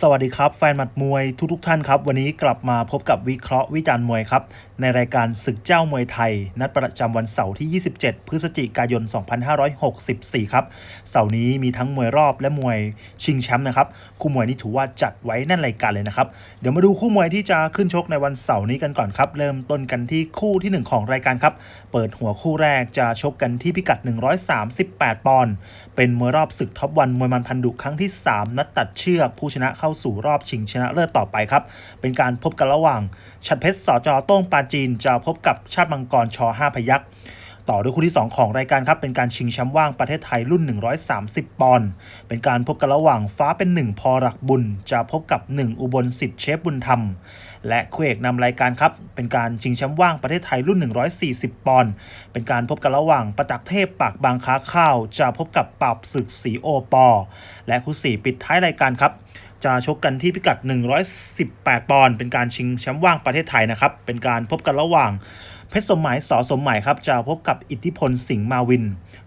สวัสดีครับ แฟนหมัดมวยทุกทท่านครับ วันนี้กลับมาพบกับวิเคราะห์วิจารณ์มวยครับ ในรายการศึกเจ้ามวยไทย นัดประจำวันเสาร์ที่ 27 พฤศจิกายน 2564 ครับ เสาร์นี้มีทั้งมวยรอบและมวยชิงแชมป์นะครับ คู่มวยนี้ถือว่าจัดไว้แน่นรายการเลยนะครับ เดี๋ยวมาดูคู่มวยที่จะขึ้นชกในวันเสาร์นี้กันก่อนครับ เริ่มต้นกันที่คู่ที่หนึ่งของรายการครับ เปิดหัวคู่แรกจะชกกันที่พิกัด 138 ปอนด์เป็นมวยรอบศึกท็อปวันมวยมันพันดุครั้งที่ 3 นัดตัดเชือกผู้ชนะเข้าสู่รอบชิงชนะเลิศต่อไปครับ เป็นการพบกันระหว่าง ชัดเพชรสจโต้งปาจีน จะพบกับชาติมังกรช5พยักษ์ต่อด้วยคู่ที่ 2 ของรายการครับ เป็นการชิงแชมป์ว่างประเทศไทยรุ่น 130 ปอนด์เป็นการพบกันระหว่างฟ้าเป็น 1 พอรักบุญ จะพบกับ 1 อุบลสิทธิ์เชฟบุญธรรม และคู่เอกนำรายการครับ เป็นการชิงแชมป์ว่างประเทศไทยรุ่น 140 ปอนด์เป็นการพบกันระหว่างประตักเทพปากบางค้าข้าว จะพบกับปราบศึกสีโอปอและคู่สี่ปิดท้ายรายการครับ จะชกกันที่พิกัด 118 ปอนด์เป็นการชิงแชมป์ว่างประเทศไทยนะครับ เป็นการพบกันระหว่าง เพชรสมหมายสอสมหมายครับจะพบกับอิทธิพลสิงห์มาวิน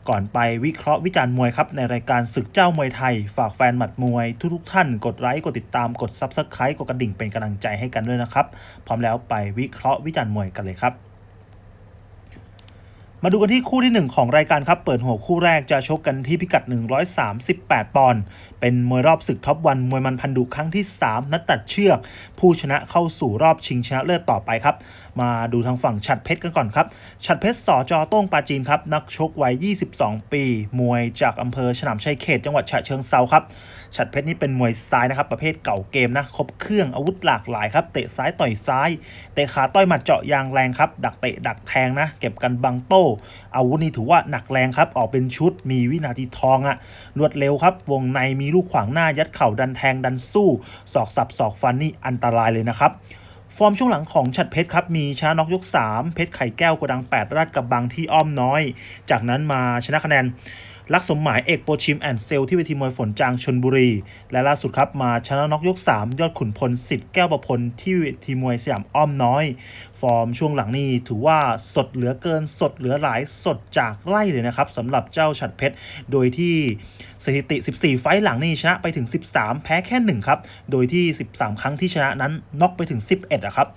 ก่อนไปวิเคราะห์วิจารณ์มวยครับ ในรายการศึกเจ้ามวยไทย ฝากแฟนหมัดมวยทุกๆท่านกดไลค์กดติดตามกด Subscribe กดกระดิ่งเป็นกำลังใจให้กันด้วยนะครับ พร้อมแล้วไปวิเคราะห์วิจารณ์มวยกันเลยครับ มาดูกันที่คู่ที่ 1 ของรายการครับเปิดหัวคู่แรกจะชกกันที่พิกัด 138 ปอนด์เป็นมวยรอบศึกท็อปวันมวยมันพันดุครั้งที่ 3 นัดตัดเชือก ผู้ชนะเข้าสู่รอบชิงชนะเลิศต่อไปครับ มาดูทางฝั่งฉัดเพชรกันก่อนครับ ฉัดเพชรสอจอโต้งปาจีนครับ นักชกวัย 22 ปี มวยจากอำเภอฉลามชัยเขตจังหวัดฉะเชิงเซาครับฉัดเพชรนี่เป็นมวยซ้ายนะครับประเภทเก่าเกมนะครบเครื่องอาวุธหลากหลายครับเตะซ้ายต่อยซ้ายเตะขาต่อยหมัดเจาะยางแรงครับดักเตะดักแทงนะเก็บกันบังโต้อาวุธนี่ถือว่าหนักแรงครับออกเป็นชุดมีวินาทีทองอะรวดเร็วครับ วงในมีลูกขวางหน้ายัดเข่าดันแทงดันสู้ศอกสับศอกฟันนี่อันตรายเลยนะครับฟอร์มช่วงหลังของฉัดเพชรครับ มีชนะน็อกยก 3 เพชรไข่แก้วกระดัง 8 ราดกับบางที่อ้อมน้อย จากนั้นมาชนะคะแนน ลักษณ์สมหมายเอกโปรชิมแอนเซลที่เวทีมวยฝนจางชนบุรี และล่าสุดครับมาชนะน็อกยก 3 ยอดขุนพลสิทธิ์แก้วประพลที่เวทีมวยสยามอ้อมน้อย ฟอร์มช่วงหลังนี่ถือว่าสดเหลือเกินสดเหลือหลายสดจากไล่เลยนะครับสำหรับเจ้าฉัดเพชร โดยที่สถิติ 14 ไฟต์หลังนี่ชนะไปถึง 13 แพ้แค่ 1 ครับ โดยที่ 13 ครั้งที่ชนะนั้นน็อกไปถึง 11อะครับ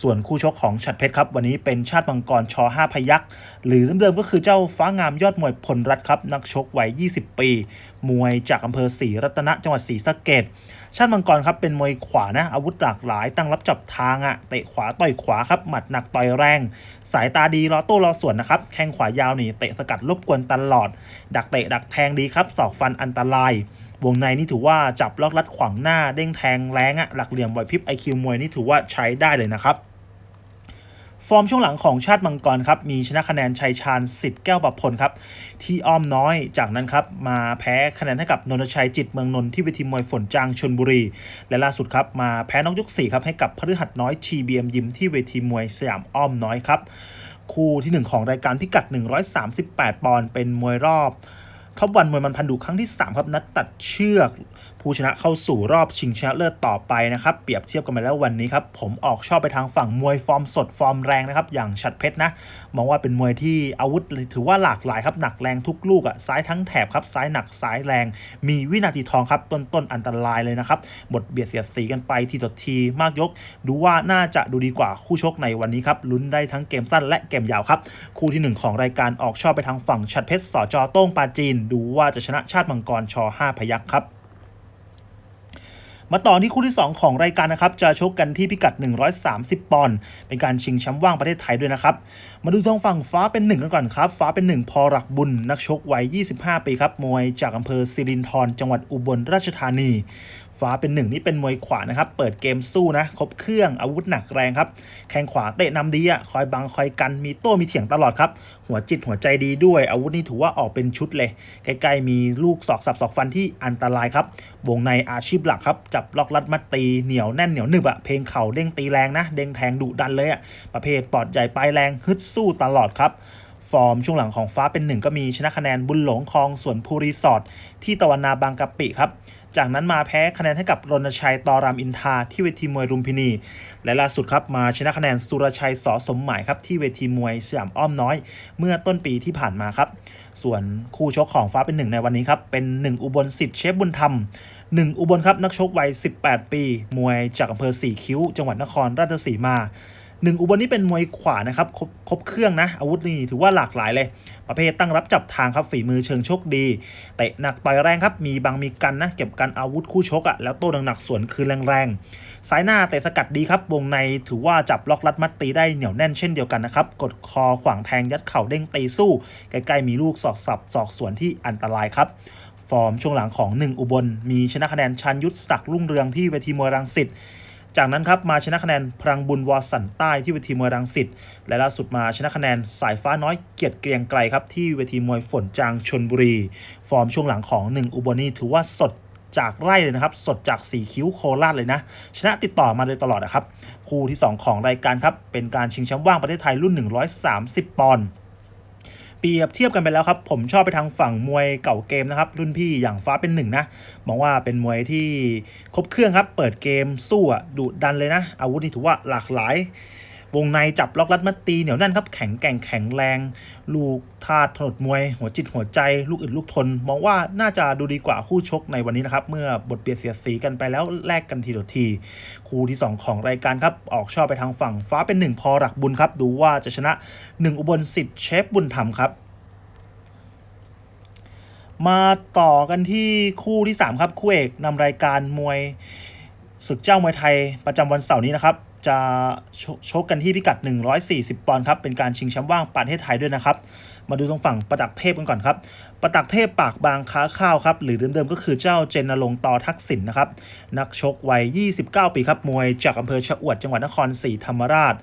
ส่วนคู่ชกของฉัดเพชรครับ วันนี้เป็นชาติมังกรชอ5พยักษ์หรือเดิมๆก็คือเจ้าฟ้างามยอดมวยพลรัตครับ นักชกวัย 20 ปี มวยจากอำเภอศรีรัตนะจังหวัดศรีสะเกดชาติมังกรครับเป็นมวยขวานะอาวุธหลากหลาย ตั้งรับจับทางอะเตะขวาต่อยขวาครับหมัดหนักต่อยแรง สายตาดีรอโต้รอสวนนะครับแข้งขวายาวนี่เตะสกัดรบกวนตลอด ดักเตะดักแทงดีครับศอกฟันอันตราย วงในนี่ถือว่าจับล็อกลัดขวางหน้าเด้งแทงแรงอะหลักเหลี่ยมไหวพริบไอคิวมวยนี่ถือว่าใช้ได้เลยนะครับ ฟอร์มช่วงหลังของชาติมังกรครับมีชนะคะแนนชัยชาญสิทธิ์แก้วประพลครับที่อ้อมน้อยจากนั้นครับมาแพ้คะแนนให้กับนนทชัยจิตเมืองนนท์ที่เวทีมวยฝนจางชนบุรี และล่าสุดครับมาแพ้นอกยก4ครับให้กับพฤหัสน้อย TBM ยิมที่เวทีมวยสยามอ้อมน้อยครับคู่ที่ 1 ของรายการพิกัด 138 ปอนด์เป็นมวยรอบท็อปวันมวยมันพันดุครั้งที่ 3 ครับ นัดตัดเชือก ผู้ชนะเข้าสู่รอบชิงชนะเลิศต่อไปนะครับ เปรียบเทียบกันไปแล้ววันนี้ครับ ผมออกชอบไปทางฝั่งมวยฟอร์มสดฟอร์มแรงนะครับ อย่างชัดเพชรนะ มองว่าเป็นมวยที่อาวุธถือว่าหลากหลายครับ หนักแรงทุกลูกอะ่ะ ซ้ายทั้งแถบครับ ซ้ายหนักซ้ายแรง มีวินาทีทองครับ ต้นต้นอันตรายเลยนะครับ บทเบียดเสียดสีกันไปทีต่อทีมากยก ดูว่าน่าจะดูดีกว่าคู่ชกในวันนี้ครับ ลุ้นได้ทั้งเกมสั้นและเกมยาวครับ คู่ที่หนึ่งของรายการออกชอบไปทางฝั่งชัดเพชรสจโต้งปาจีน ดูว่าจะชนะชาติมังกรชอ5พยักษ์ครับ มาต่อที่คู่ที่ 2 ของรายการนะครับ จะชกกันที่พิกัด 130 ปอนด์เป็นการชิงแชมป์ว่างประเทศไทยด้วยนะครับ มาดูทางฝั่งฟ้าเป็นหนึ่งกันก่อนครับ ฟ้าเป็นหนึ่งพอรักบุญ นักชกวัย 25 ปีครับ มวยจากอำเภอสิรินธรจังหวัดอุบลราชธานี ฟ้าเป็นหนึ่งนี่เป็นมวยขวานะครับ เปิดเกมสู้นะ ครบเครื่องอาวุธหนักแรงครับ แข้งขวาเตะนำดีอะ คอยบังคอยกัน มีโต้มีเถียงตลอดครับ หัวจิตหัวใจดีด้วย อาวุธนี่ถือว่าออกเป็นชุดเลย ใกล้ๆมีลูกศอกสับศอกฟันที่อันตรายครับ วงในอาชีพหลักครับ จับล็อกลัดมัดตี เหนียวแน่นเหนียวหนึบอะ เพลงเข่าเด้งตีแรงนะ เด้งแทงดุดันเลยอะ ประเภทปอดใหญ่ปลายแรงฮึดสู้ตลอดครับฟอร์มช่วงหลังของฟ้าเป็นหนึ่งก็มีชนะคะแนนบุญหลงคลองสวนภูรีสอร์ทที่ตะวันนาบางกะปิครับ จากนั้นมาแพ้คะแนนให้กับรณชัยตอรามอินทาที่เวทีมวยรุมพินี และล่าสุดครับมาชนะคะแนนสุรชัยสอสมหมายครับที่เวทีมวยสยามอ้อมน้อย เมื่อต้นปีที่ผ่านมาครับ ส่วนคู่ชกของฟ้าเป็นหนึ่งในวันนี้ครับ เป็นหนึ่งอุบลสิทธิ์เชฟบุญธรรมหนึ่งอุบลครับนักชกวัย 18 ปี มวยจากอำเภอสี่คิ้ว จังหวัดนครราชสีมา หนึ่งอุบลนี่เป็นมวยขวานะครับครบครบเครื่องนะ อาวุธนี่ถือว่าหลากหลายเลย ประเภทตั้งรับจับทางครับฝีมือเชิงชกดีเตะหนักต่อยแรงครับ มีบางมีกันนะเก็บกันอาวุธคู่ชกอะ่ะแล้วโต้หนักๆสวนคืนแรงๆสายหน้าเตะสกัดดีครับวงในถือว่าจับล็อกรัดมัดตีได้เหนียวแน่นเช่นเดียวกันนะครับกดคอขวางแทงยัดเข่าเด้งตีสู้ใกล้ๆมีลูกศอกสับศอกสวนที่อันตรายครับฟอร์มช่วงหลังของ 1 อุบล มีชนะคะแนนชันยุทธศักดิ์รุ่งเรืองที่เวทีมวยรังสิต จากนั้นครับมาชนะคะแนนพลังบุญวอสันใต้ที่เวทีมวยรังสิตและล่าสุดมาชนะคะแนนสายฟ้าน้อยเกียรติเกรียงไกรครับที่เวทีมวยฝนจางชนบุรี ฟอร์มช่วงหลังของ1อุบลนี่ถือว่าสดจากไร่เลยนะครับ สดจากสีคิ้วโคราชเลยนะ ชนะติดต่อมาโดยตลอดนะครับ คู่ที่ 2 ของรายการครับ เป็นการชิงแชมป์ว่างประเทศไทยรุ่น 130 ปอนด์เป รียบเทียบกันไปแล้วครับ ผมชอบไปทางฝั่งมวยเก่าเกมนะครับ รุ่นพี่อย่างฟ้าเป็นหนึ่งนะมองว่าเป็นมวยที่ครบเครื่องครับ เปิดเกมสู้ดุดันเลยนะ อาวุธนี่ถือว่าหลากหลาย วงในจับล็อกรัดมัดตีเหนียวแน่นครับแข็งแกร่งแข็งแรง ลูกทาดถนดมวย หัวจิตหัวใจ ลูกอึดลูกทน มองว่าน่าจะดูดีกว่าคู่ชกในวันนี้นะครับ เมื่อบทเบียดเสียสีกันไปแล้วแลกกันทีต่อที คู่ที่ 2 ของรายการครับ ออกชอบไปทางฝั่งฟ้าเป็นหนึ่งพอหลักบุญครับ ดูว่าจะชนะ 1 อุบลสิทธิ์เชฟบุญธรรมครับมาต่อกันที่คู่ที่ 3 ครับ คู่เอกนำรายการมวยศึกเจ้ามวยไทยประจำวันเสาร์นี้นะครับ จะชชกกันที่พิกัด 140 ปอนด์ครับ เป็นการชิงแชมป์ว่างประเทศไทยด้วยนะครับ มาดูตรงฝั่งประดักเทพกันก่อนครับ ประดักเทพปากบางค้าข้าวครับ หรือเดิมๆก็คือเจ้าเจนนรงต่อทักษิณนะครับ นักชกวัย 29 ปีครับ มวยจากอำเภอชะอวดจังหวัดนครศรีธรรมราช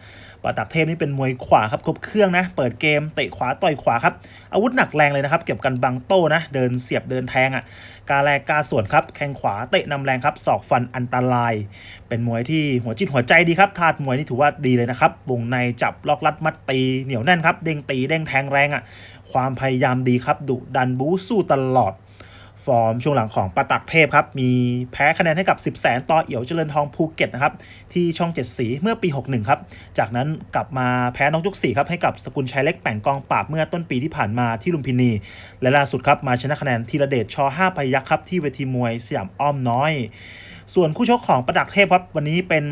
ประดักเทพนี่เป็นมวยขวาครับ ครบเครื่องนะ เปิดเกมเตะขวาต่อยขวาครับ อาวุธหนักแรงเลยนะครับ เก็บกันบังโต้นะ เดินเสียบเดินแทงอะ กาแลกาส่วนครับ แข้งขวาเตะนำแรงครับ ศอกฟันอันตราย เป็นมวยที่หัวจิตหัวใจดีครับธาตุมวยนี่ถือว่าดีเลยนะครับ วงในจับล็อกลัดมัดตีเหนียวแน่นครับ เด้งตีเด้งแทงแรงอะความพยายามดีครับดุดันบูสู้ตลอด ฟอร์มช่วงหลังของปาตักเทพครับ มีแพ้คะแนนให้กับ 10 แสนต่อเอี่ยวเจริญทองภูเก็ตนะครับ ที่ช่องเจ็ดสีเมื่อปี 61 ครับ จากนั้นกลับมาแพ้น้องยกสีครับให้กับสกุลชัยเล็กแป่งกองปราบเมื่อต้นปีที่ผ่านมาที่ลุมพินี และล่าสุดครับมาชนะคะแนนธีระเดชช5พยักครับที่เวทีมวยสยามอ้อมน้อย ส่วนคู่ชกของประดักเทพครับวันนี้เป็น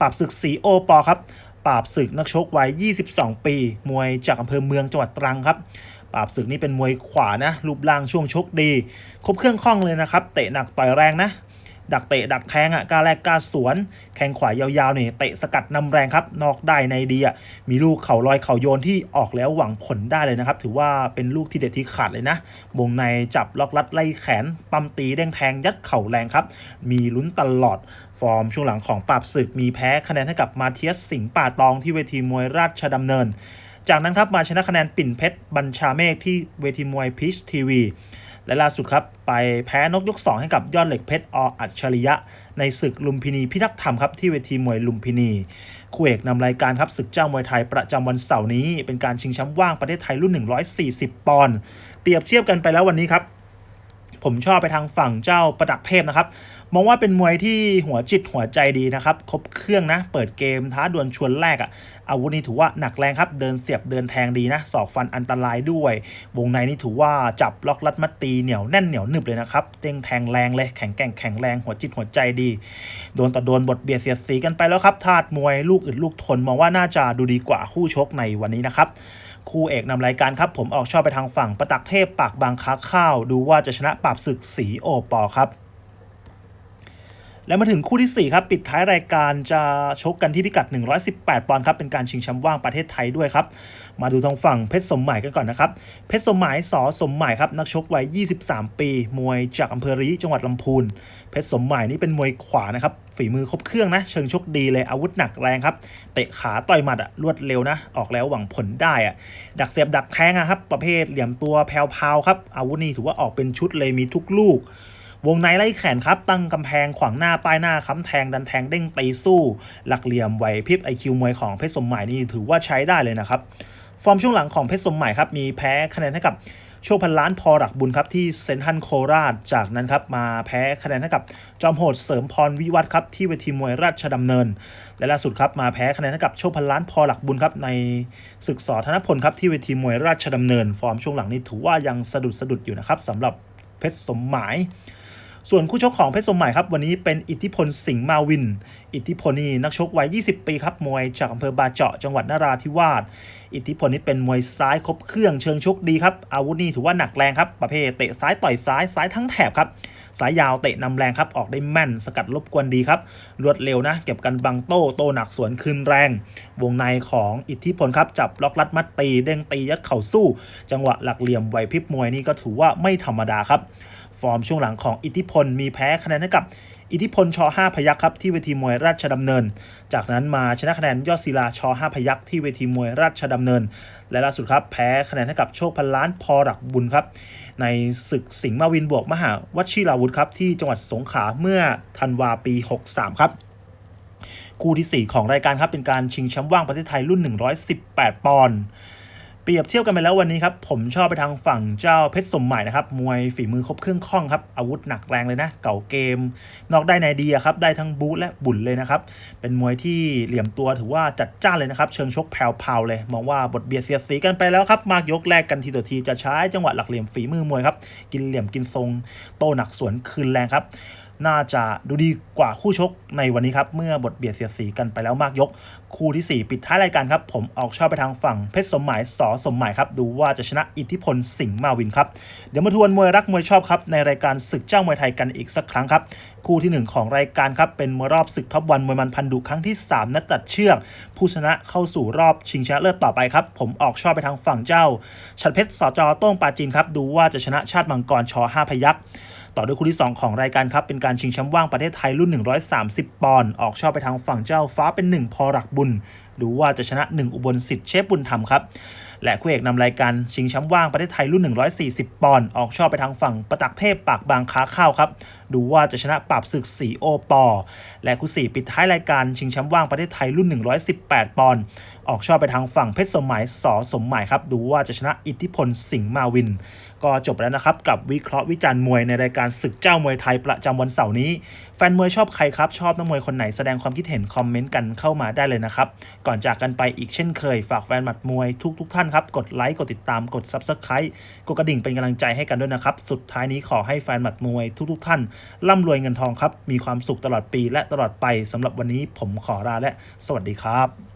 ปราบศึกสีโอปอครับ ปราบศึกนักชกวัย 22 ปี มวยจากอำเภอเมืองจังหวัดตรังครับ ปราบศึกนี่เป็นมวยขวานะ รูปร่างช่วงชกดี ครบเครื่องคล่องเลยนะครับ เตะหนักต่อยแรงนะ ดักเตะดักแทงอะกล้าแรกกล้าสวน แข้งขวายาวๆเนี่ยเตะสกัดนำแรงครับ นอกได้ในดีอะ มีลูกเข่าลอยเข่าโยนที่ออกแล้วหวังผลได้เลยนะครับ ถือว่าเป็นลูกที่เด็ดที่ขาดเลยนะ วงในจับล็อกลัดไล่แขน ปั๊มตีเด้งแทงยัดเข่าแรงครับ มีลุ้นตลอด ฟอร์มช่วงหลังของปราบศึกมีแพ้คะแนนให้กับมาเทียสสิงห์ป่าตองที่เวทีมวยราชดำเนิน จากนั้นครับมาชนะคะแนนปิ่นเพชรบัญชาเมฆที่เวทีมวยพิชทีวีและล่าสุดครับ ไปแพ้นกยก 2 ให้กับยอดเหล็กเพชรออัจฉริยะ ในศึกลุมพินีพิทักษ์ธรรมครับที่เวทีมวยลุมพินีคู่เอกนำรายการครับศึกเจ้ามวยไทยประจำวันเสาร์นี้ เป็นการชิงแชมป์ว่างประเทศไทยรุ่น 140 ปอนด์เปรียบเทียบกันไปแล้ววันนี้ครับ ผมชอบไปทางฝั่งเจ้าประดักเทพนะครับ มองว่าเป็นมวยที่หัวจิตหัวใจดีนะครับ ครบเครื่องนะ เปิดเกมท้าดวลชวนแรกอะ่ะ อาวุธนี่ถือว่าหนักแรงครับ เดินเสียบเดินแทงดีนะศอกฟันอันตรายด้วย วงในนี่ถือว่าจับล็อกลัดมัดตีเหนียวแน่นเหนียวหนึบเลยนะครับเด้งแทงแรงเลยแข็งแกร่งแข็งแรงหัวจิตหัวใจดี โดนต่อโดนบทเบียดเสียดสีกันไปแล้วครับธาตุมวยลูกอึดลูกทนมองว่าน่าจะดูดีกว่าคู่ชกในวันนี้นะครับ คู่เอกนำรายการครับผมออกชอบไปทางฝั่งประตักเทพปากบางค้าข้าว ดูว่าจะชนะปราบศึกสีโอปอครับ และมาถึงคู่ที่ 4 ครับ ปิดท้ายรายการจะชกกันที่พิกัด 118 ปอนด์ครับ เป็นการชิงแชมป์ว่างประเทศไทยด้วยครับ มาดูทางฝั่งเพชรสมหมายกันก่อนนะครับ เพชรสมหมายสอสมหมายครับ นักชกวัย 23 ปี มวยจากอำเภอรีจังหวัดลำพูน เพชรสมหมายนี่เป็นมวยขวานะครับ ฝีมือครบเครื่องนะ เชิงชกดีเลย อาวุธหนักแรงครับ เตะขาต่อยหมัดอะรวดเร็วนะ ออกแล้วหวังผลได้อะดักเสียบดักแทงอะครับ ประเภทเหลี่ยมตัวแผ่วๆครับ อาวุธนี่ถือว่าออกเป็นชุดเลยมีทุกลูก วงในไล่แขนครับ ตั้งกำแพงขวางหน้าป้ายหน้าค้ำแทงดันแทงเด้งตีสู้ หลักเหลี่ยมไหวพริบไอคิวมวยของเพชรสมหมายนี่ถือว่าใช้ได้เลยนะครับ ฟอร์มช่วงหลังของเพชรสมหมายครับมีแพ้คะแนนให้กับโชคพันล้านพอหลักบุญครับที่เซนทันโคราช จากนั้นครับมาแพ้คะแนนให้กับจอมโหดเสริมพรวิวัฒครับที่เวทีมวยราชดำเนิน และล่าสุดครับมาแพ้คะแนนให้กับโชคพันล้านพอหลักบุญครับในศึกสอธนพลครับที่เวทีมวยราชดำเนิน ฟอร์มช่วงหลังนี้ถือว่ายังสะดุดสะดุดอยู่นะครับสำหรับเพชรสมหมาย ส่วนคู่ชกของเพชรสมหมายครับวันนี้เป็นอิทธิพลสิงห์มาวิน อิทธิพลนี่นักชกวัย 20 ปีครับมวยจากอำเภอบาเจาะจังหวัดนราธิวาส อิทธิพลนี่เป็นมวยซ้ายครบเครื่องเชิงชกดีครับอาวุธนี่ถือว่าหนักแรงครับประเภทเตะซ้ายต่อยซ้ายซ้ายทั้งแถบครับสายยาวเตะนำแรงครับออกได้แม่นสกัดรบกวนดีครับรวดเร็วนะ เก็บกันบังโต้โตหนักสวนคืนแรง วงในของอิทธิพลครับจับล็อกลัดมัดตีเด้งตียัดเข่าสู้ จังหวะหลักเหลี่ยมไหวพริบมวยนี่ก็ถือว่าไม่ธรรมดาครับ ฟอร์มช่วงหลังของอิทธิพลมีแพ้คะแนนให้กับอิทธิพลช5พยัคฆ์ครับที่เวทีมวยราชดำเนิน จากนั้นมาชนะคะแนนยอดศิลาช5พยัคฆ์ที่เวทีมวยราชดำเนิน และล่าสุดครับแพ้คะแนนให้กับโชคพันล้านพอหลักบุญครับในศึกสิงห์มาวินบวกมหาวชิราวุธครับที่จังหวัดสงขลาเมื่อธันวาปี 63 ครับคู่ที่ 4 ของรายการครับเป็นการชิงแชมป์ว่างประเทศไทยรุ่น 118 ปอนด์ รียบเทียบกันไปแล้ววันนี้ครับผมชอบไปทางฝั่งเจ้าเพชรสมหม่นะครับมวยฝีมือครบเครื่องคล่องครับอาวุธหนักแรงเลยนะ เก่าเกม นอกได้ในดีอะครับได้ทั้งบูทและบุญเลยนะครับเป็นมวยที่เหลี่ยมตัวถือว่าจัดจ้านเลยนะครับเชิงชกแผ่วๆเลย มองว่าบทเบียดเสียดสีกันไปแล้วครับมากยกแรกกันทีต่อทีจะใช้จังหวะหลักเหลี่ยมฝีมือมวยครับกินเหลี่ยมกินทรงโตหนักสวนคืนแรงครับ น่าจะดูดีกว่าคู่ชกในวันนี้ครับ เมื่อบทเบียดเสียดสีกันไปแล้วมากยก คู่ทีสี่ 4 ปิดท้ายรายการครับ ผมออกชอบไปทางฝั่งเพชรสมหมายสอสมหมายครับ ดูว่าจะชนะอิทธิพลสิงห์มาวินครับ เดี๋ยวมาทวนมวยรักมวยชอบครับในรายการศึกเจ้ามวยไทยกันอีกสักครั้งครับ คู่ที่ 1 ของรายการครับเป็นมวยรอบศึกท็อปวันมวยมันพันดุครั้งที่ 3 นัดตัดเชือก ผู้ชนะเข้าสู่รอบชิงชนะเลิศต่อไปครับ ผมออกชอบไปทางฝั่งเจ้าชัดเพชรสจโต้งปาจีนครับดูว่าจะชนะชาติมังกรช5พยักษ์ ต่อด้วยคู่ที่ 2 ของรายการครับ เป็นการชิงแชมป์ว่างประเทศไทยรุ่น 130 ปอนด์ออกชอบไปทางฝั่งเจ้าฟ้าเป็น 1 พอหลักบุญ ดูว่าจะชนะ 1 อุบลสิทธิ์เชฟบุญธรรมครับและคู่เอกนำรายการชิงแชมป์ว่างประเทศไทยรุ่น 140 ปอนด์ออกชอบไปทางฝั่งประตักเทพปากบางค้าข้าวครับ ดูว่าจะชนะปราบศึกสีโอปอ และคู่สี่ปิดท้ายรายการชิงแชมป์ว่างประเทศไทยรุ่น 118 ปอนด์ออกชอบไปทางฝั่งเพชรสมหมายสอสมหมายครับ ดูว่าจะชนะอิทธิพลสิงห์มาวิน ก็จบแล้วนะครับ กับวิเคราะห์วิจารณ์มวยในรายการศึกเจ้ามวยไทยประจำวันเสาร์นี้ แฟนมวยชอบใครครับชอบนักมวยคนไหนแสดงความคิดเห็นคอมเมนต์กันเข้ามาได้เลยนะครับก่อนจากกันไปอีกเช่นเคย ฝากแฟนหมัดมวยทุกทุกท่านครับ กดไลค์ กดติดตาม กด Subscribe กดกระดิ่งเป็นกำลังใจให้กันด้วยนะครับ สุดท้ายนี้ขอให้แฟนหมัดมวยทุกทุกท่านร่ำรวยเงินทองครับ มีความสุขตลอดปีและตลอดไปสำหรับวันนี้ผมขอลาและ สวัสดีครับ